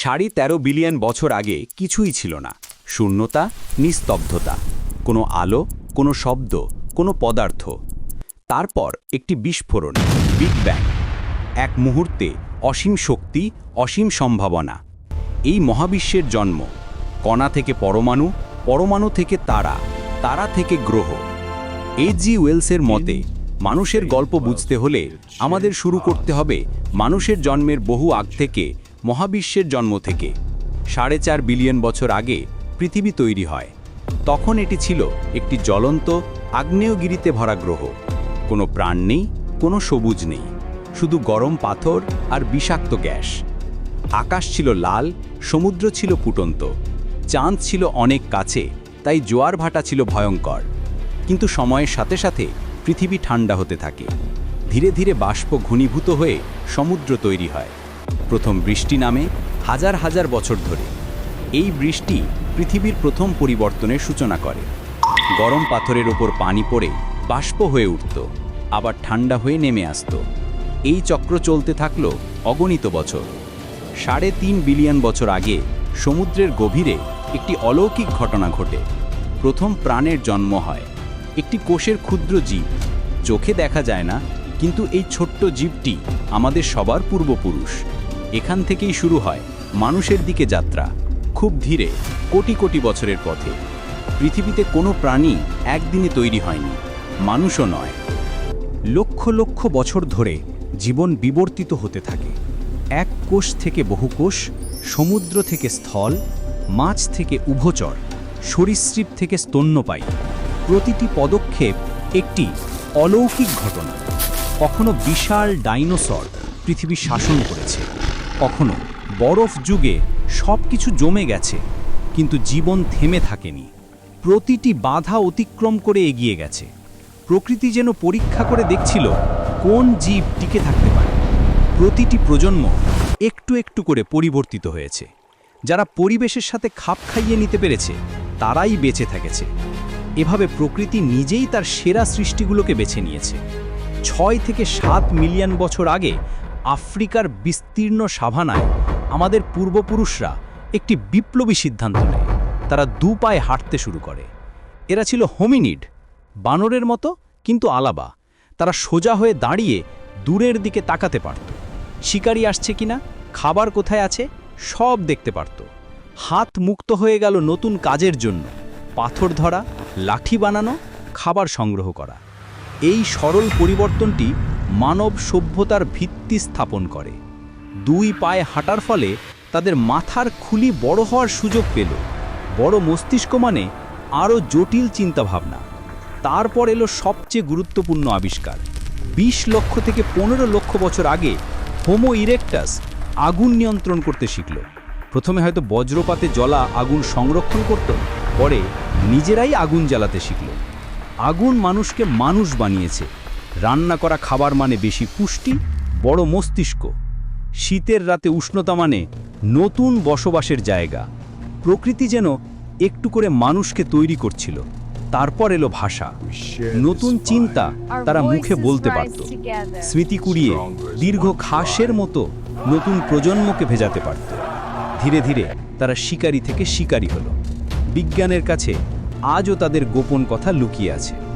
সাড়ে তেরো বিলিয়ন বছর আগে কিছুই ছিল না। শূন্যতা, নিস্তব্ধতা, কোনো আলো, কোনো শব্দ, কোনো পদার্থ। তারপর একটি বিস্ফোরণ বিগ ব্যাং এক মুহূর্তে অসীম শক্তি, অসীম সম্ভাবনা। এই মহাবিশ্বের জন্ম, কণা থেকে পরমাণু পরমাণু থেকে তারা তারা থেকে গ্রহ। এজি ওয়েলসের মতে, মানুষের গল্প বুঝতে হলে আমাদের শুরু করতে হবে মানুষের জন্মের বহু আগ থেকে মহাবিশ্বের জন্ম থেকে। সাড়ে চার বিলিয়ন বছর আগে পৃথিবী তৈরি হয়। তখন এটি ছিল একটি জ্বলন্ত আগ্নেয়গিরিতে ভরা গ্রহ। কোনো প্রাণ নেই, কোনো সবুজ নেই। শুধু গরম পাথর আর বিষাক্ত গ্যাস। আকাশ ছিল লাল, সমুদ্র ছিল ফুটন্ত। চাঁদ ছিল অনেক কাছে, তাই জোয়ার ভাটা ছিল ভয়ঙ্কর। কিন্তু সময়ের সাথে সাথে পৃথিবী ঠান্ডা হতে থাকে। ধীরে ধীরে বাষ্প ঘনীভূত হয়ে সমুদ্র তৈরি হয়। প্রথম বৃষ্টি নামে হাজার হাজার বছর ধরে। এই বৃষ্টি পৃথিবীর প্রথম পরিবর্তনের সূচনা করে। গরম পাথরের ওপর পানি পড়ে বাষ্প হয়ে উঠত, আবার ঠান্ডা হয়ে নেমে আসত। এই চক্র চলতে থাকল অগণিত বছর। সাড়ে তিন বিলিয়ন বছর আগে সমুদ্রের গভীরে একটি অলৌকিক ঘটনা ঘটে। প্রথম প্রাণের জন্ম হয়। একটি কোষের ক্ষুদ্র জীব। চোখে দেখা যায় না, কিন্তু এই ছোট্ট জীবটি আমাদের সবার পূর্বপুরুষ। এখান থেকেই শুরু হয় মানুষের দিকে যাত্রা, খুব ধীরে, কোটি কোটি বছরের পথে। পৃথিবীতে কোনো প্রাণী একদিনে তৈরি হয়নি, মানুষও নয়। লক্ষ লক্ষ বছর ধরে জীবন বিবর্তিত হতে থাকে। এক কোষ থেকে বহু কোষ, সমুদ্র থেকে স্থল, মাছ থেকে উভচর, সরীসৃপ থেকে স্তন্যপায়ী। প্রতিটি পদক্ষেপ একটি অলৌকিক ঘটনা। কখনো বিশাল ডাইনোসর পৃথিবী শাসন করেছে। কখনো। বরফ যুগে সব কিছু জমে গেছে, কিন্তু জীবন থেমে থাকেনি। প্রতিটি বাধা অতিক্রম করে এগিয়ে গেছে। প্রকৃতি যেন পরীক্ষা করে দেখছিল কোন জীব টিকে থাকতে পারে। প্রতিটি প্রজন্ম একটু একটু করে পরিবর্তিত হয়েছে। যারা পরিবেশের সাথে খাপ খাইয়ে নিতে পেরেছে, তারাই বেঁচে থেকেছে। এভাবে প্রকৃতি নিজেই তার সেরা সৃষ্টিগুলোকে বেছে নিয়েছে। ছয় থেকে সাত মিলিয়ন বছর আগে আফ্রিকার বিস্তীর্ণ সাভানায় আমাদের পূর্বপুরুষরা একটি বিপ্লবী সিদ্ধান্ত নেয়। তারা দু পায়ে হাঁটতে শুরু করে। এরা ছিল হোমিনিড, বানরের মতো কিন্তু আলাবা। তারা সোজা হয়ে দাঁড়িয়ে দূরের দিকে তাকাতে পারত। শিকারি আসছে কিনা, খাবার কোথায় আছে, সব দেখতে পারত। হাত মুক্ত হয়ে গেল নতুন কাজের জন্য। পাথর ধরা, লাঠি বানানো, খাবার সংগ্রহ করা। এই সরল পরিবর্তনটি মানব সভ্যতার ভিত্তি স্থাপন করে। দুই পায়ে হাঁটার ফলে তাদের মাথার খুলি বড় হওয়ার সুযোগ পেল। বড় মস্তিষ্ক মানে আরও জটিল চিন্তাভাবনা। তারপর এলো সবচেয়ে গুরুত্বপূর্ণ আবিষ্কার। ২০ লক্ষ থেকে পনেরো লক্ষ বছর আগে হোমো ইরেকটাস আগুন নিয়ন্ত্রণ করতে শিখল। প্রথমে হয়তো বজ্রপাতে জলা আগুন সংরক্ষণ করত, পরে নিজেরাই আগুন জ্বালাতে শিখল। আগুন মানুষকে মানুষ বানিয়েছে। রান্না করা খাবার মানে বেশি পুষ্টি, বড় মস্তিষ্ক। শীতের রাতে উষ্ণতা মানে নতুন বসবাসের জায়গা। প্রকৃতি যেন একটু করে মানুষকে তৈরি করছিল। তারপর এলো ভাষা। নতুন চিন্তা তারা মুখে বলতে পারত। স্মৃতি কুড়িয়ে দীর্ঘ খাসের মতো নতুন প্রজন্মকে ভেজাতে পারত। ধীরে ধীরে তারা শিকারী থেকে শিকারী হলো। বিজ্ঞানের কাছে আজও তাদের গোপন কথা লুকিয়ে আছে।